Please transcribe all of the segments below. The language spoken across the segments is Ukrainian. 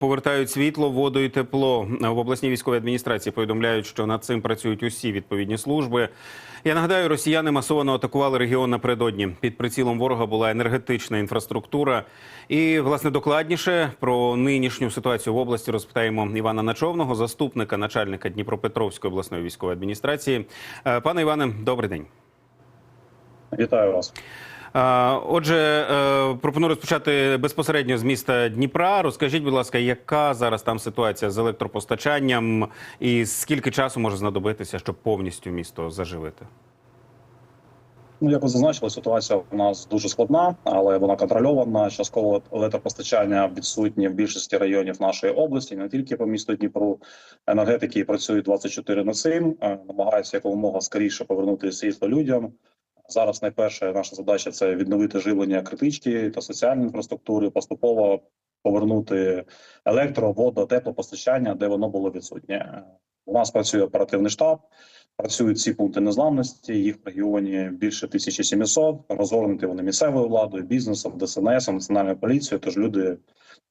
Повертають світло, воду і тепло в обласній військовій адміністрації. Повідомляють, що над цим працюють усі відповідні служби. Я нагадаю, росіяни масово атакували регіон напередодні. Під прицілом ворога була енергетична інфраструктура. І власне докладніше про нинішню ситуацію в області розпитаємо Івана Начовного, заступника начальника Дніпропетровської обласної військової адміністрації. Е, Пане Іване, добрий день. Вітаю вас. Отже, е, пропоную розпочати безпосередньо з міста Дніпра. Розкажіть, будь ласка, яка зараз там ситуація з електропостачанням, і скільки часу може знадобитися, щоб повністю місто заживити? Ну, як ви зазначили, ситуація у нас дуже складна, але вона контрольована. Частково електропостачання відсутнє в більшості районів нашої області, не тільки по місту Дніпру. Енергетики працюють 24 на 7, е, намагаються якомога скоріше повернути світло людям. Зараз найперша наша задача це відновити живлення критички та соціальної інфраструктури, поступово повернути електро, воду, теплопостачання, де воно було відсутнє. У нас працює оперативний штаб. Працюють ці пункти незламності. Їх в регіоні більше 1700, розгорнуті вони місцевою владою, бізнесом, ДСНС, національною поліцією. Тож люди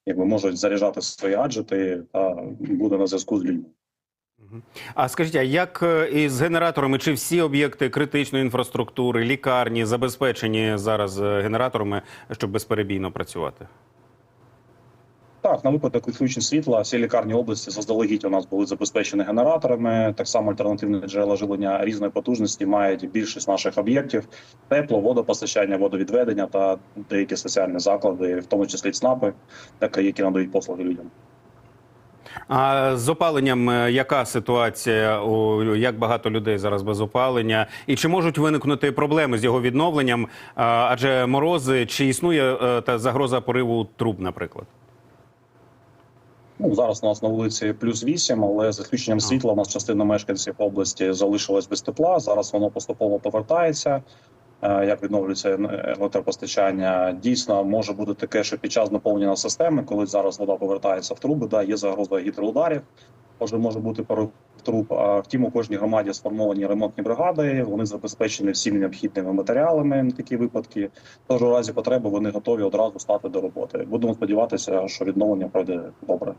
якби можуть заряджати свої гаджети та буде на зв'язку з людьми. А скажіть, а як е, із генераторами? Чи всі об'єкти критичної інфраструктури, лікарні забезпечені зараз е, генераторами, щоб безперебійно працювати? Так, на випадок відключень світла всі лікарні області заздалегідь у нас були забезпечені генераторами. Так само альтернативні джерела живлення різної потужності мають більшість наших об'єктів: тепло, водопостачання, водовідведення та деякі соціальні заклади, в тому числі ЦНАПи, які надають послуги людям. А з опаленням е, яка ситуація? У як багато людей зараз без опалення? І чи можуть виникнути проблеми з його відновленням? Адже морози чи існує е, та загроза пориву труб, наприклад? Ну зараз у нас на вулиці плюс 8, але з відключенням світла у нас частина мешканців області залишилась без тепла. Зараз воно поступово повертається. Е, Як відновлюється електропостачання, дійсно може бути таке, що під час наповнення системи, коли зараз вода повертається в труби, да є загроза гідроударів. Може може бути порив труб. А втім, у кожній громаді сформовані ремонтні бригади. Вони забезпечені всіми необхідними матеріалами на такі випадки. Тож у разі потреби вони готові одразу стати до роботи. Будемо сподіватися, що відновлення пройде добре.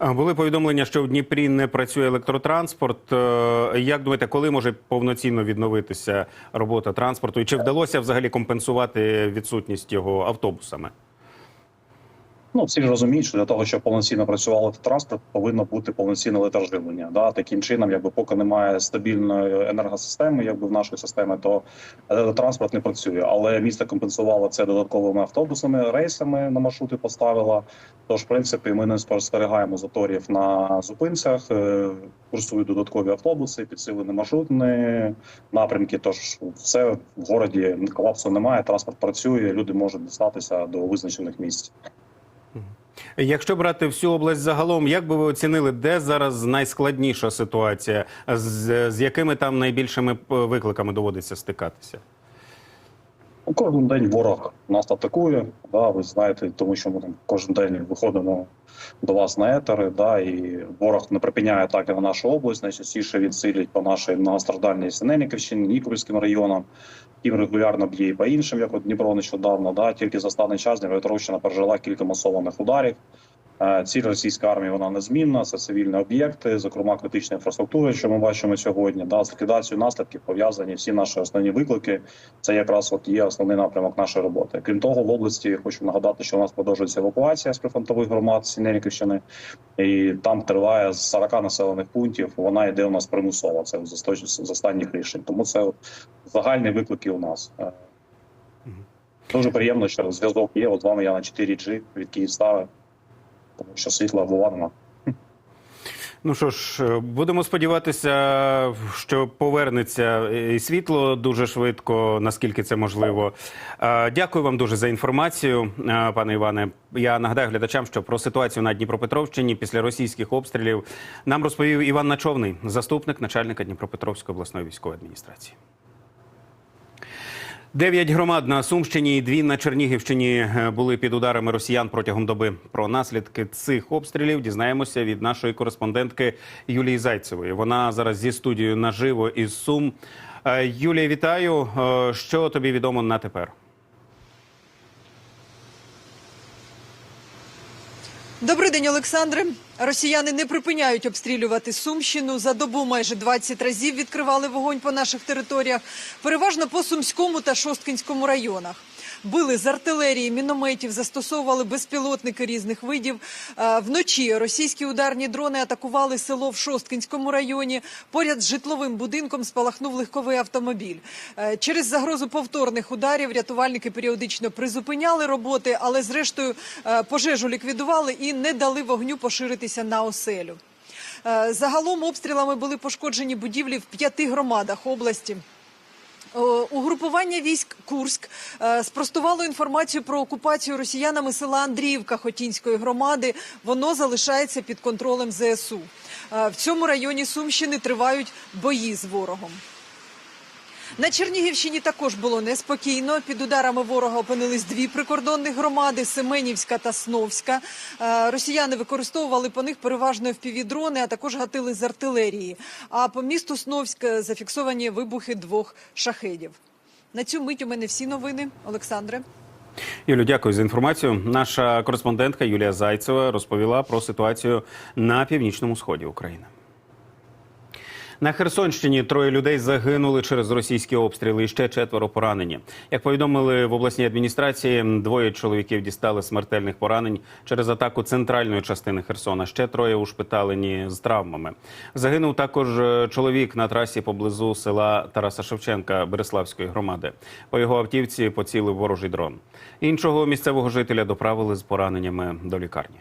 Були повідомлення, що в Дніпрі не працює електротранспорт. Е, Як думаєте, коли може повноцінно відновитися робота транспорту? І чи вдалося взагалі компенсувати відсутність його автобусами? Ну, всі ж розуміють, що для того, щоб повноцінно працював транспорт, повинно бути повноцінне електроживлення. Да? Таким чином, якби поки немає стабільної енергосистеми, якби в нашої системи, то електротранспорт не працює. Але місто компенсувало це додатковими автобусами, рейсами на маршрути поставило. Тож, в принципі, ми не спостерігаємо заторів на зупинцях, е, курсують додаткові автобуси, підсилені маршрутні напрямки. Тож все в городі колапсу немає. Транспорт працює, люди можуть дістатися до визначених місць. Якщо брати всю область загалом, як би ви оцінили, де зараз найскладніша ситуація, з, з якими там найбільшими викликами доводиться стикатися? Ну, Кожен день ворог нас атакує. Да, ви знаєте, тому що ми там кожен день виходимо до вас на етери. Да, і ворог не припиняє атаки на нашу область. Найчастіше відсилять по нашій многостраждальній Синельниківщині, Нікопольським районам. Тим регулярно б'є і по іншим, як от Дніпро нещодавно. Да, тільки за останній час Дніпропетровщина пережила кілька масованих ударів. Е, Ціль російської армії вона незмінна. Це цивільні об'єкти, зокрема критична інфраструктура, що ми бачимо сьогодні. Да, з ліквідацією наслідків пов'язані всі наші основні виклики. Це якраз от є основний напрямок нашої роботи. Крім того, в області хочу нагадати, що у нас продовжується евакуація з прифронтових громад Сінеріківщини, і там триває з 40 населених пунктів. Вона йде у нас примусово. Це з останніх- рішень. Тому це от загальні виклики у нас. Е, Дуже приємно, що зв'язок є. От з вами я на 4G від Київстави, тому що світла була. Ну що ж, е, будемо сподіватися, що повернеться і світло дуже швидко, наскільки це можливо. Е, Дякую вам дуже за інформацію, е, пане Іване. Я нагадаю глядачам, що про ситуацію на Дніпропетровщині після російських обстрілів нам розповів Іван Начовний, заступник начальника Дніпропетровської обласної військової адміністрації. Дев'ять громад на Сумщині і дві на Чернігівщині е, були під ударами росіян протягом доби. Про наслідки цих обстрілів дізнаємося від нашої кореспондентки Юлії Зайцевої. Вона зараз зі студією наживо із Сум. Е, Юлія, вітаю. Е, Що тобі відомо на тепер? Добрий день, Олександре. Росіяни не припиняють обстрілювати Сумщину. За добу майже 20 разів відкривали вогонь по наших територіях, переважно по Сумському та Шосткинському районах. Били з артилерії, мінометів, застосовували безпілотники різних видів. Е, Вночі російські ударні дрони атакували село в Шосткинському районі. Поряд з житловим будинком спалахнув легковий автомобіль. Е, Через загрозу повторних ударів рятувальники періодично призупиняли роботи, але зрештою е, пожежу ліквідували і не дали вогню поширитися на оселю. Загалом обстрілами були пошкоджені будівлі в п'яти громадах області. Е, Угрупування військ Курськ е, спростувало інформацію про окупацію росіянами села Андріївка Хотінської громади. Воно залишається під контролем ЗСУ. Е, В цьому районі Сумщини тривають бої з ворогом. На Чернігівщині також було неспокійно. Під ударами ворога опинились дві прикордонних громади Семенівська та Сновська. Е, Росіяни використовували по них переважно впівдрони, а також гатили з артилерії. А по місту Сновськ зафіксовані вибухи двох шахедів. На цю мить у мене всі новини. Олександре. Юлю, дякую за інформацію. Наша кореспондентка Юлія Зайцева розповіла про ситуацію на північному сході України. На Херсонщині троє людей загинули через російські обстріли і ще четверо поранені. Як повідомили в обласній адміністрації, двоє чоловіків дістали смертельних поранень через атаку центральної частини Херсона. Ще троє ушпиталені з травмами. Загинув також е, чоловік на трасі поблизу села Тараса Шевченка Береславської громади. По його автівці поцілив ворожий дрон. Іншого місцевого жителя доправили з пораненнями до лікарні.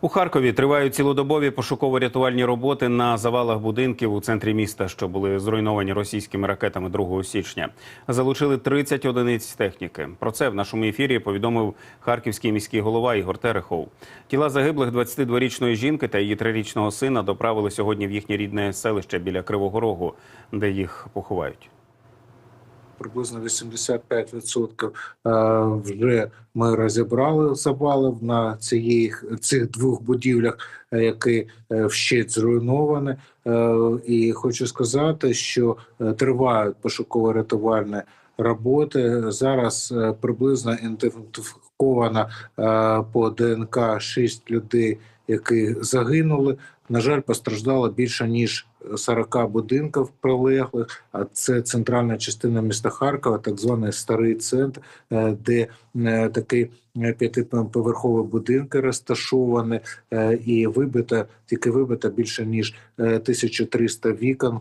У Харкові тривають цілодобові пошуково-рятувальні роботи на завалах будинків у центрі міста, що були зруйновані російськими ракетами 2 січня. Залучили 30 одиниць техніки. Про це в нашому ефірі повідомив харківський міський голова Ігор Терехов. Тіла загиблих 22-річної жінки та її трирічного сина доправили сьогодні в їхнє рідне селище біля Кривого Рогу, де їх поховають. Приблизно 85% е, вже ми розібрали завалів на цих, цих двох будівлях, е, які е, вщент зруйновані. Е, І хочу сказати, що е, тривають пошуково-рятувальні роботи. Зараз е, приблизно ідентифіковано е, по ДНК 6 людей, які загинули. На жаль, постраждало більше ніж 40 будинків прилеглих. А це центральна частина міста Харкова, так званий старий центр, е, де такий такі е, п'ятиповерхові будинки розташовані, е, і вибито тільки вибито більше ніж е, 1300 вікон.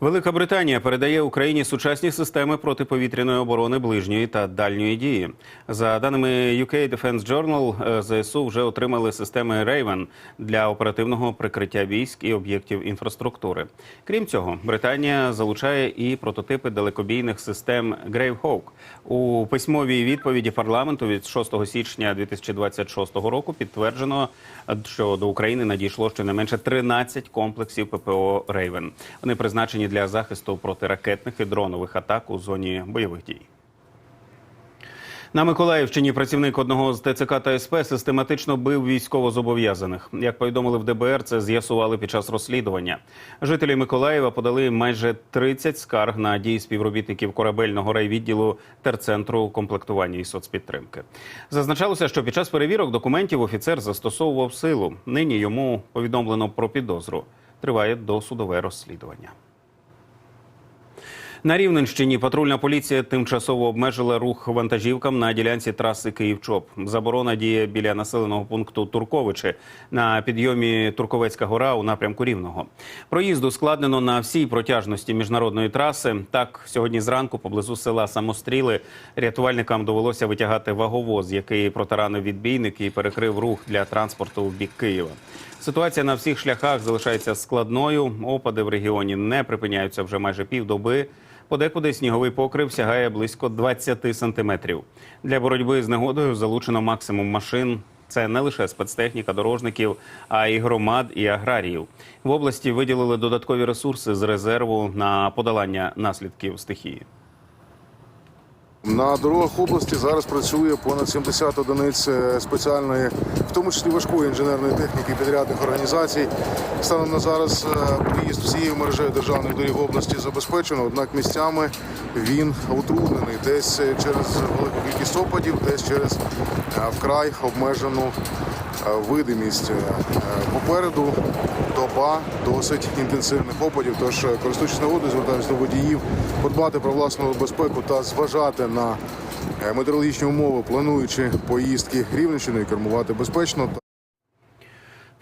Велика Британія передає Україні сучасні системи протиповітряної оборони ближньої та дальньої дії. За даними UK Defense Journal, е, ЗСУ вже отримали системи Raven для оперативного прикриття військ і об'єктів інфраструктури. Крім цього, Британія залучає і прототипи далекобійних систем Gravehawk. У письмовій відповіді парламенту від 6 січня 2026 року підтверджено, що до України надійшло щонайменше 13 комплексів ППО Raven. Вони призначені для захисту протиракетних і дронових атак у зоні бойових дій. На Миколаївщині працівник одного з ТЦК та СП систематично бив військовозобов'язаних. Як повідомили в ДБР, це з'ясували під час розслідування. Жителі Миколаєва подали майже 30 скарг на дії співробітників корабельного райвідділу терцентру комплектування і соцпідтримки. Зазначалося, що під час перевірок документів офіцер застосовував силу. Нині йому повідомлено про підозру. Триває досудове розслідування. На Рівненщині патрульна поліція тимчасово обмежила рух вантажівкам на ділянці траси Київ-Чоп. Заборона діє біля населеного пункту Турковичі на підйомі Турковецька гора у напрямку Рівного. Проїзд ускладнено на всій протяжності міжнародної траси. Так, сьогодні зранку поблизу села Самостріли рятувальникам довелося витягати ваговоз, який протаранив відбійник і перекрив рух для транспорту в бік Києва. Ситуація на всіх шляхах залишається складною. Опади в регіоні не припиняються вже майже півдоби. Подекуди сніговий покрив сягає близько 20 сантиметрів. Для боротьби з негодою залучено максимум машин. Це не лише спецтехніка дорожників, а й громад і аграріїв. В області виділили додаткові ресурси з резерву на подолання наслідків стихії. На дорогах області зараз працює понад 70 одиниць е, спеціальної, в тому числі важкої інженерної техніки підрядних організацій. Станом на зараз е, проїзд всією мережею державних доріг області забезпечено, однак місцями він утруднений десь е, через велику кількість опадів, десь через вкрай обмежену видимість. Попереду доба досить інтенсивних опадів. Тож, е, користуючись нагодою, звертаюся до водіїв подбати про власну безпеку та зважати на е, метеорологічні умови, плануючи поїздки Рівненщиною, кермувати безпечно.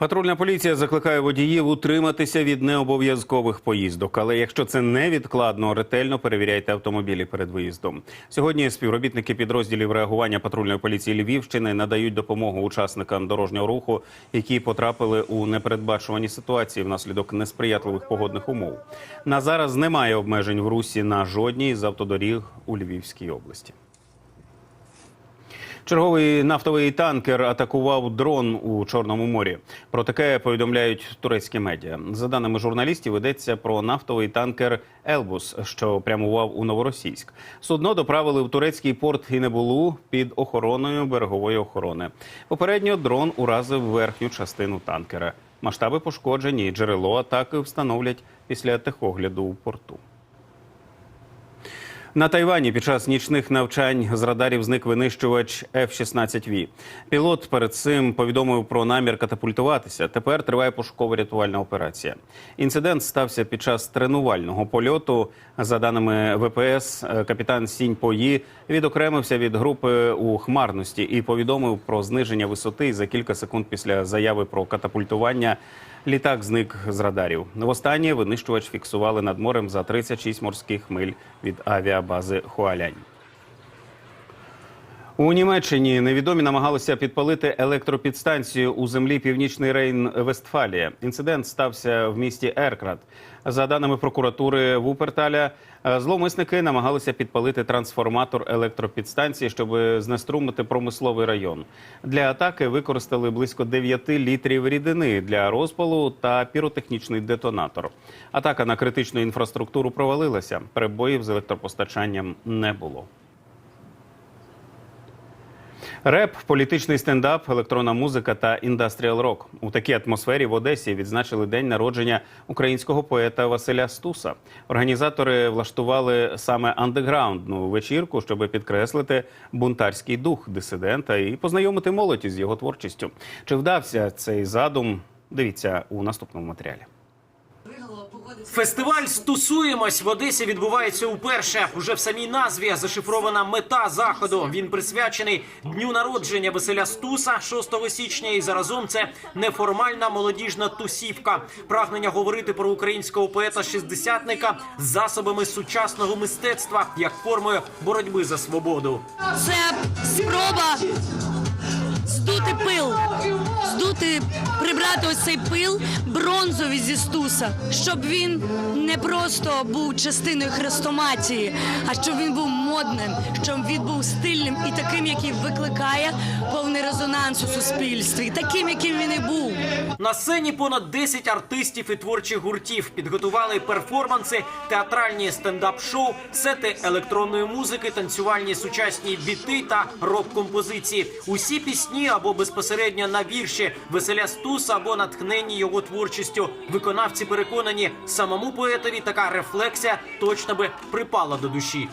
Патрульна поліція закликає водіїв утриматися від необов'язкових поїздок. Але якщо це невідкладно, ретельно перевіряйте автомобілі перед виїздом. Сьогодні співробітники підрозділів реагування патрульної поліції Львівщини надають допомогу учасникам дорожнього руху, які потрапили у непередбачувані ситуації внаслідок несприятливих погодних умов. На зараз немає обмежень в русі на жодній з автодоріг у Львівській області. Черговий нафтовий танкер атакував дрон у Чорному морі. Про таке повідомляють турецькі медіа. За даними журналістів, йдеться про нафтовий танкер Елбус, що прямував у Новоросійськ. Судно доправили в турецький порт Інебулу під охороною берегової охорони. Попередньо дрон уразив верхню частину танкера. Масштаби пошкоджень і джерело атаки встановлять після техогляду у порту. На Тайвані під час нічних навчань з радарів зник винищувач F-16V. Пілот перед цим повідомив про намір катапультуватися. Тепер триває пошуково-рятувальна операція. Інцидент стався під час тренувального польоту. За даними ВПС, капітан Сінь Пої відокремився від групи у хмарності і повідомив про зниження висоти за кілька секунд після заяви про катапультування. Літак зник з радарів. Востаннє винищувач фіксували над морем за 36 морських миль від авіабази Хуалянь. У Німеччині невідомі намагалися підпалити електропідстанцію у землі Північний Рейн Вестфалія. Інцидент стався в місті Еркрат. За даними прокуратури Вуперталя, е, зловмисники намагалися підпалити трансформатор електропідстанції, щоб знеструмити промисловий район. Для атаки використали близько 9 літрів рідини для розпалу та піротехнічний детонатор. Атака на критичну інфраструктуру провалилася. Перебоїв з електропостачанням не було. Реп, політичний стендап, електронна музика та індастріал рок у такій атмосфері в Одесі відзначили день народження українського поета Василя Стуса. Організатори влаштували саме андеграундну вечірку, щоб підкреслити бунтарський дух дисидента і познайомити молодь із його творчістю. Чи вдався цей задум? Дивіться у наступному матеріалі. Фестиваль Стусуємось в Одесі відбувається уперше. Уже в самій назві зашифрована мета заходу. Він присвячений дню народження Василя Стуса 6 січня. І заразом це неформальна молодіжна тусівка. Прагнення говорити про українського поета шістдесятника засобами сучасного мистецтва як формою боротьби за свободу. Це спроба здути пил, здути, прибрати ось цей пил бронзовий зі стуса, щоб він не просто був частиною хрестоматії, а щоб він був модним, щоб він був стильним і таким, який викликає повний резонанс у суспільстві, таким, яким він і був. На сцені понад 10 артистів і творчих гуртів підготували перформанси, театральні стендап-шоу, сети електронної музики, танцювальні сучасні біти та рок-композиції. Усі пісні або безпосередньо на вірші Веселя Стуса або натхнені його творчістю. Виконавці переконані, самому поетові така рефлексія точно би припала до душі.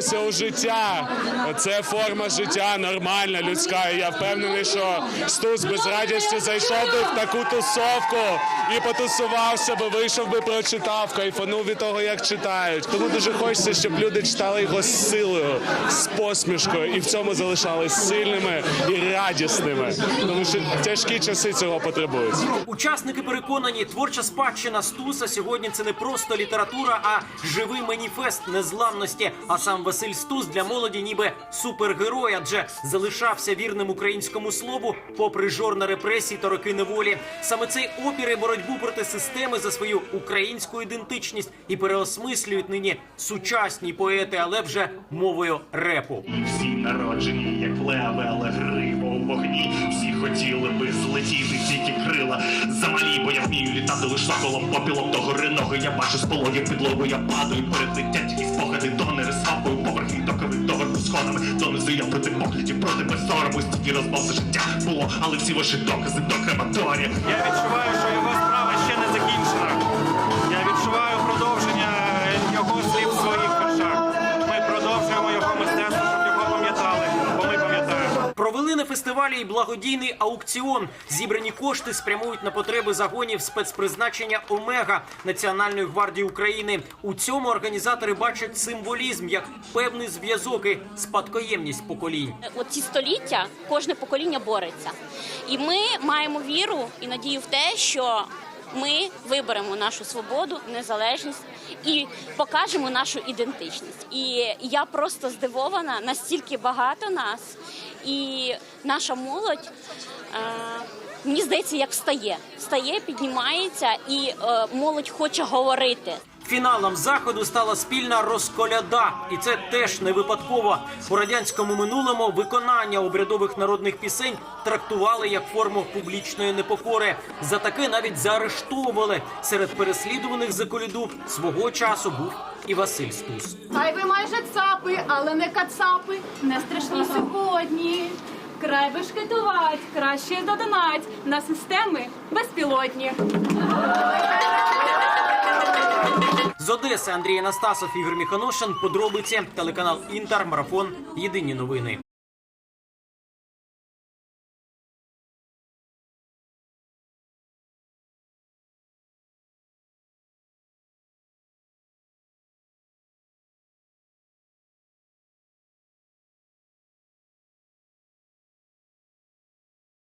Обернуся у життя. Це форма життя нормальна, людська. І я впевнений, що Стус без радості зайшов би в таку тусовку і потусувався би, вийшов би, прочитав, кайфанув від того, як читають. Тому дуже хочеться, щоб люди читали його з силою, з посмішкою, і в цьому залишались сильними і радісними. Тому що тяжкі часи цього потребують. Учасники переконані, творча спадщина Стуса сьогодні це не просто література, а живий маніфест незламності, а сам Василь Стус для молоді ніби супергерой, адже залишався вірним українському слову, попри жорна репресії та роки неволі. Саме цей опір і боротьбу проти системи за свою українську ідентичність і переосмислюють нині сучасні поети, але вже мовою репу. Всі народжені, як леви, але гриво у вогні. Всі хотіли би злетіти, тільки крила замалі, бо я вмію літати лиш соколом попілом до гори ноги. Я бачу з пологів підлогу, я падаю перед тільки спогади донери сапою поверхи докови доверху то не я проти поглядів, проти безсорому, стільки розмов за життя було, але всі ваші докази до крематорія. Я відчуваю, що його справа фестивалі й благодійний аукціон. Зібрані кошти спрямують на потреби загонів спецпризначення Омега Національної гвардії України. У цьому організатори бачать символізм як певний зв'язок і спадкоємність поколінь. Оці століття кожне покоління бореться. І ми маємо віру і надію в те, що ми виберемо нашу свободу, незалежність і покажемо нашу ідентичність. І я просто здивована, настільки багато нас, і наша молодь. Е- Мені здається, як встає, встає, піднімається, і е, молодь хоче говорити. Фіналом заходу стала спільна розколяда, і це теж не випадково. У радянському минулому виконання обрядових народних пісень трактували як форму публічної непокори. За таке навіть заарештовували. Серед переслідуваних за коляду свого часу був і Василь Стус. Хай ви майже цапи, але не кацапи, не страшні сьогодні. Край бешкетувать, краще додонать на системи безпілотні. З Одеси Андрій Анастасов, Ігор Міханошин. Подробиці телеканал Інтер, марафон. Єдині новини.